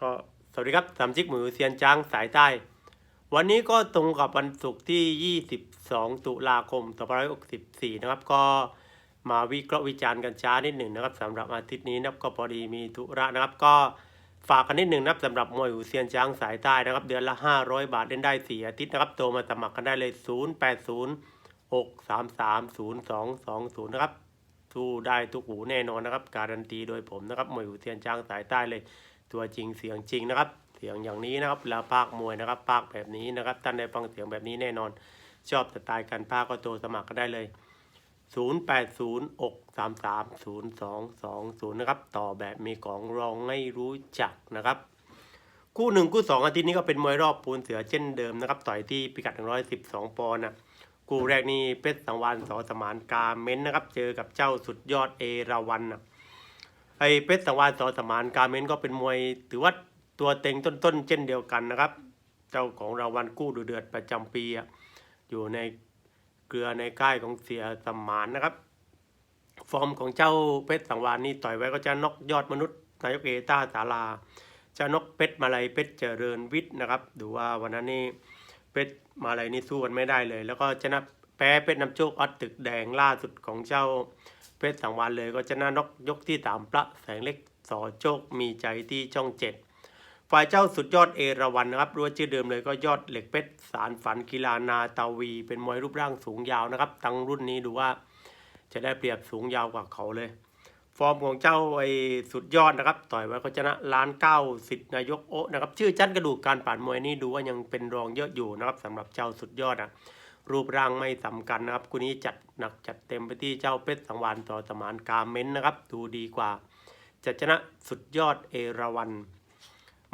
ก็สวัสดีครับสามชิกหมือเซียนจ้างสายใต้ วันนี้ก็ตรงกับวันศุกร์ที่ 22 ตุลาคม 2564 นะครับ ก็มาวิเคราะห์วิจารณ์กันช้านิดหนึ่งนะครับสำหรับอาทิตย์นี้นะครับก็พอดีมีธุระนะครับ ก็ฝากกันนิดหนึ่งนะครับสำหรับมวยหูเซียนช้างสายใต้นะครับ เดือนละ 500 บาทเล่นได้ 4 อาทิตย์นะครับโทรมาสมัครกันได้เลย 080 633 0220 นะครับสู้ได้ทุกหูแน่นอนนะครับ การันตีโดยผมนะครับมวยหูเซียนช้างสายใต้เลย ตัวจริงเสียงจริงนะครับ เสียงอย่างนี้นะครับแล้วภาคมวยนะครับภาคแบบนี้นะครับท่านได้ฟังเสียงแบบนี้แน่นอน ชอบสไตล์การภาคก็โทรสมัครก็ได้เลย 0806330220 นะครับ ต่อแบบมีของรองให้รู้จักนะครับคู่หนึ่งคู่สองอาทิตย์นี้ก็เป็นมวยรอบปูนเสือเช่นเดิมนะครับต่อยที่พิกัด 112 ปอนด์นะคู่แรกนี่เพชรสังวานสอสมานกาเม้นนะครับ เจอกับเจ้าสุดยอดเอราวันนะ ไอ้เพชรสังวานสอสมานกาเมนก็เป็นมวย ถือว่าตัวเต็งต้นๆ เช่นเดียวกันนะครับ เจ้าของรางวัลกู้ดูเดือดประจำปีอยู่ในเกลือในค่ายของเสียสมานนะครับ ฟอร์มของเจ้าเพชรสังวานนี่ต่อยไว้ก็จะนกยอดมนุษย์นายกเอต้าสาลาจะนกเพชรมาลัยเพชรเจริญวิทย์นะครับดูว่าวันนั้นนี่เพชรมาลัยนี่สู้กันไม่ได้เลย แล้วก็ชนะแพ้เพชรน้ำโชคออดตึกแดงล่าสุดของเจ้า เพชรสังวานเลยก็ชนะนกยกที่สามพระแสงเล็กสอโชคมีใจที่ช่องเจ็ดฝ่ายเจ้าสุดยอดเอราวันนะครับรู้วชื่อเดิมเลยก็ยอดเหล็กเพชรสารฝันกีฬานาตาวี เป็นมวยรูปร่างสูงยาวนะครับทั้งรุ่นนี้ดูว่าจะได้เปรียบสูงยาวกว่าเขาเลย ฟอร์มของเจ้าไอ้สุดยอดนะครับ ต่อยไว้ก็ชนะล้านเก้าสิทธิ์นายกโอนะครับชื่อจันกระดูกการผ่านมวยนี่ดูว่ายังเป็นรองเยอะอยู่นะครับสำหรับเจ้าสุดยอดอะ รูปร่างไม่สำคัญนะครับคู่นี้จัดหนักจัดเต็มไปที่เจ้าเพชรสังวานต่อสมานกาเม้นนะครับ ดูดีกว่า จะชนะสุดยอดเอราวัน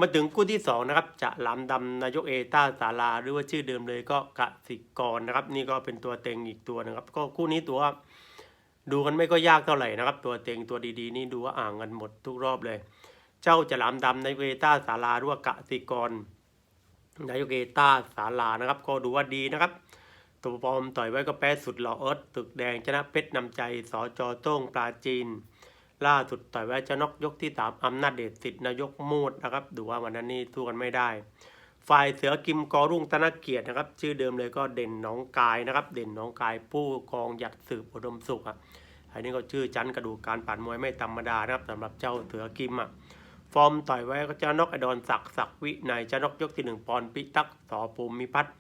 มาถึงคู่ที่สองนะครับจะหลามดำนายกเอต้าสาราหรือว่าชื่อเดิมเลยก็กสิกรนะครับ นี่ก็เป็นตัวเต็งอีกตัวนะครับ ก็คู่นี้ตัวดูกันไม่ก็ยากเท่าไหร่นะครับ ตัวเต็งตัวดีๆ นี่ดูว่าอ่างกันหมดทุกรอบเลย เจ้าจะหลามดำนายกเอต้าสาราหรือว่ากสิกรนายกเอต้าสารานะครับ ก็ดูว่าดีนะครับ ตัวปอมต่อยไว้ก็แพ้สุดหล่อเอิร์ธตึกแดงชนะเพชรนำใจสอจอโต้งปลาจีน ล่าสุดต่อยไว้จะนกยกที่สามอำนาจเดชสิทธิ์นายกมูดนะครับ ดูว่าวันนั้นนี่สู้กันไม่ได้ ฝ่ายเสือกิมกอรุ่งธนเกียรตินะครับ ชื่อเดิมเลยก็เด่นน้องกายนะครับ เด่นน้องกายผู้กองหยัดสืบอุดมสุขอะอันนี้ก็ชื่อจันกระดูกการปั่นมวยไม่ธรรมดานะครับสำหรับเจ้าเสือกิมอะฟอร์มต่อยไว้ก็จะนกไอดอนศักดิ์ศักวินัยจะนกยกที่หนึ่งปอนด์พิทักษ์สอภูมิพัฒน์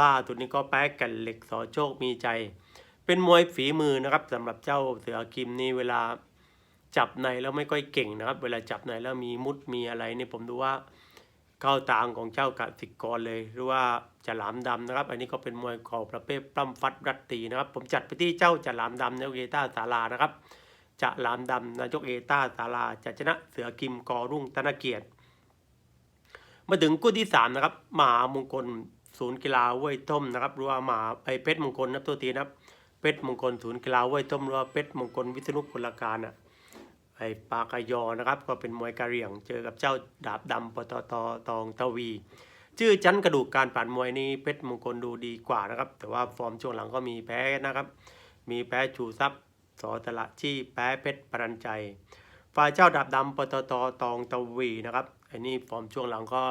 ล่าสุดนี้ก็แพ้กันเหล็กสอโชคมีใจ เป็นมวยฝีมือนะครับสำหรับเจ้าเสือคิมนี่เวลาจับในแล้วไม่ค่อยเก่งนะครับ เวลาจับในแล้วมีมุดมีอะไรนี่ผมดูว่าเข้าตางของเจ้ากสิกรเลย หรือว่าจะหลามดำนะครับ อันนี้ก็เป็นมวยของประเภทปล้ำฟัดรัตตีนะครับ ผมจัดไปที่เจ้าจะหลามดำนายกเอต้าสารานะครับจะหลามดำนายกเอต้าสาราจะชนะเสือกิมกอรุ่งธนเกียรติ มาถึงคู่ที่สามนะครับมหามงคล ศูนย์กีฬาห้วยต้มนะครับหรือว่าหมาไอเพชรมงคลนะตัวทีนะครับเพชรมงคลศูนย์กีฬาห้วยต้มหรือว่าเพชรมงคลวิษณุพลการอะไอปากายอนะครับ ก็เป็นมวยกะเหรี่ยง เจอกับเจ้าดาบดำปตตตองตวี ชื่อจันกระดูกการผ่านมวยนี่เพชรมงคลดูดีกว่านะครับ แต่ว่าฟอร์มช่วงหลังก็มีแพ้นะครับ มีแพ้ชูทรัพย์สอตละชี่แพ้เพชรปรันใจฝ่ายเจ้าดาบดำปตตตองตวีนะครับไอ้นี่ฟอร์มช่วงหลังก็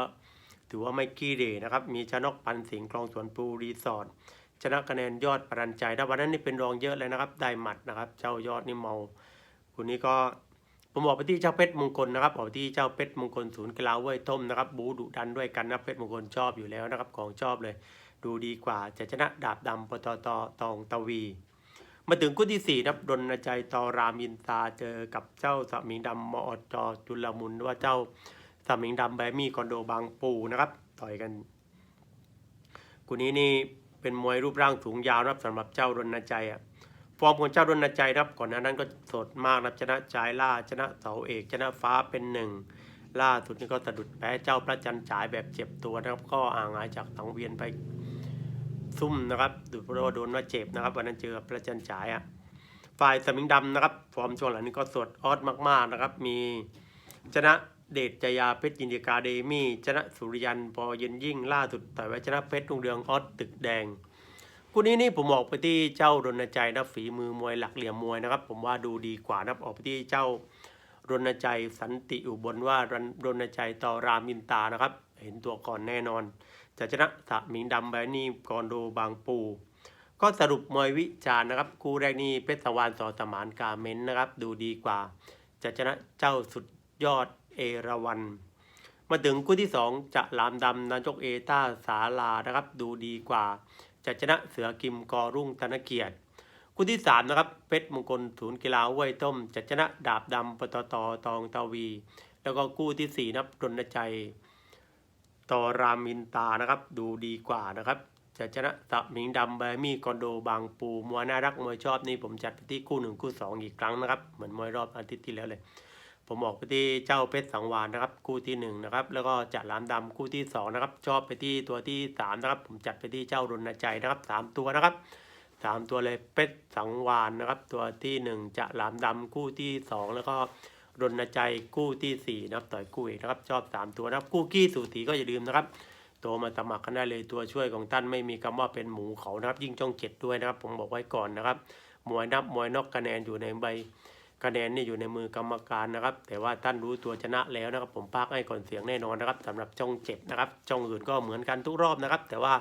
ถือว่าไม่กี้เดนะครับ มีชนกปันสิงคลองสวนปูรีสอร์ทชนะคะแนนยอดปรันใจถ้าวันนั้นนี่เป็นรองเยอะเลยนะครับ ได้หมัดนะครับ เจ้ายอดนี่เมาคุณนี้ก็ผมบอกไปที่เจ้าเพชรมงคลนะครับบอกไปที่เจ้าเพชรมงคลศูนย์กีฬาห้วยต้มนะครับ บูดุดันด้วยกันนะเพชรมงคลชอบอยู่แล้วนะครับ ของชอบเลย ดูดีกว่าจะชนะดาบดำปตตตองตวี มาถึงคู่ที่สี่นะครับดนใจตอรามินตาเจอกับเจ้าสมิงดำมอจจุลมุนว่าเจ้า สมิงดำแบมี่คอนโดบางปูนะครับ ต่อยกันกูนี้นี่เป็นมวยรูปร่างสูงยาวนะครับสำหรับเจ้ารณใจอะฟอร์มของเจ้ารณใจนะครับ ก่อนหน้านั้นก็สดมากนะครับชนะจายล่าชนะเสาเอกชนะฟ้าเป็นหนึ่งล่าสุดนี่ก็สะดุดแพ้เจ้าพระจันทร์ฉายแบบเจ็บตัวนะครับ ก็อ่างหายจากสังเวียนไปซุ่มนะครับดูเพราะว่าโดนว่าเจ็บนะครับวันนั้นเจอพระจันทร์ฉายอะฝ่ายสมิงดำนะครับ ฟอร์มช่วงหลังนี้ก็สดออดมากๆนะครับ มีชนะ เดชจยาเพชรยินดีกาเดมี่ชนะสุริยันพอเย็นยิ่งล่าสุดต่อยไว้ชนะเพชรรุ่งเรืองออสตึกแดงคู่นี้นี่ผมออกไปที่เจ้ารณใจนะฝีมือมวยหลักเหลี่ยมมวยนะครับ ผมว่าดูดีกว่านะครับออกไปที่เจ้ารณชัยสันติอุบลว่ารณรณชัยต่อรามินตานะครับ เห็นตัวก่อนแน่นอน จะชนะสะหมิงดำแบนี่กอนโดบางปู ก็สรุปมวยวิจารณ์นะครับ คู่แรกนี้เพชรสวรรค์สอสมานกาเมนนะครับ ดูดีกว่า จะชนะเจ้าสุดยอด เอราวันมาถึงคู่ที่ 2 จะลามดำนายกเอต้าสาลานะครับดูดีกว่า จะชนะเสือกิมกอรุ่งธนเกียรติคู่ที่3นะครับเพชรมงคลศูนย์กีฬาห้วยต้มจะชนะดาบดำปตตตองตาวี แล้วก็คู่ที่4นับรณชัยต่อรามินตานะครับดูดีกว่านะครับ จะชนะสะหมิงดำแบรมี่คอนโดบางปูมวยน่ารักมวยชอบนี่ผมจัดไปที่คู่หนึ่งคู่สองอีกครั้งนะครับ เหมือนมวยรอบอาทิตย์ที่แล้วเลย ผมออกไปที่เจ้าเพชรสังวานนะครับคู่ที่หนึ่งนะครับแล้วก็จัดลามดำคู่ที่สองนะครับชอบไปที่ตัวที่สามนะครับผมจัดไปที่เจ้ารณใจนะครับสามตัวนะครับสามตัวเลยเพชรสังวานนะครับ ตัวที่หนึ่งจะลามดำคู่ที่สองแล้วก็รณใจคู่ที่สี่นะครับต่อยคู่เอกนะครับชอบสามตัวนะครับคู่กี้สูสีก็อย่าลืมนะครับโทรมาสมัครกันได้เลยตัวช่วยของท่านไม่มีคำว่าเป็นหมูเขานะครับ ยิ่งจ้องเจ็ดด้วยนะครับ ผมบอกไว้ก่อนนะครับมวยนับมวยนอกคะแนนอยู่ในใบ คะแนนนี่อยู่ในมือกรรมการนะครับ แต่ว่าท่านรู้ตัวชนะแล้วนะครับ ผมพากให้ก่อนเสียงแน่นอนนะครับสำหรับจ้องเจ็ดนะครับจ้องอื่นก็เหมือนกันทุกรอบนะครับ แต่ว่า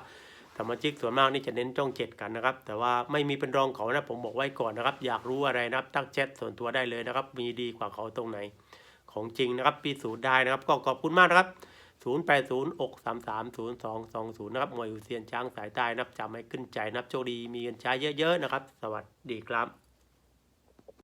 สมาชิกส่วนมากนี่จะเน้นจ้องเจ็ดกันนะครับ แต่ว่าไม่มีเป็นรองเขานะผมบอกไว้ก่อนนะครับ อยากรู้อะไรนะครับทักแชทส่วนตัวได้เลยนะครับ มีดีกว่าเขาตรงไหน ของจริงนะครับพิสูจน์ได้นะครับ ก็ขอบคุณมากนะครับ 0 8 0 6 3 3 0 2 2 0 นะครับมวยอุเซียนช้างสายใต้นับจำให้ขึ้นใจนับโชคดีมีเงินใช้เยอะๆนะครับ สวัสดีครับ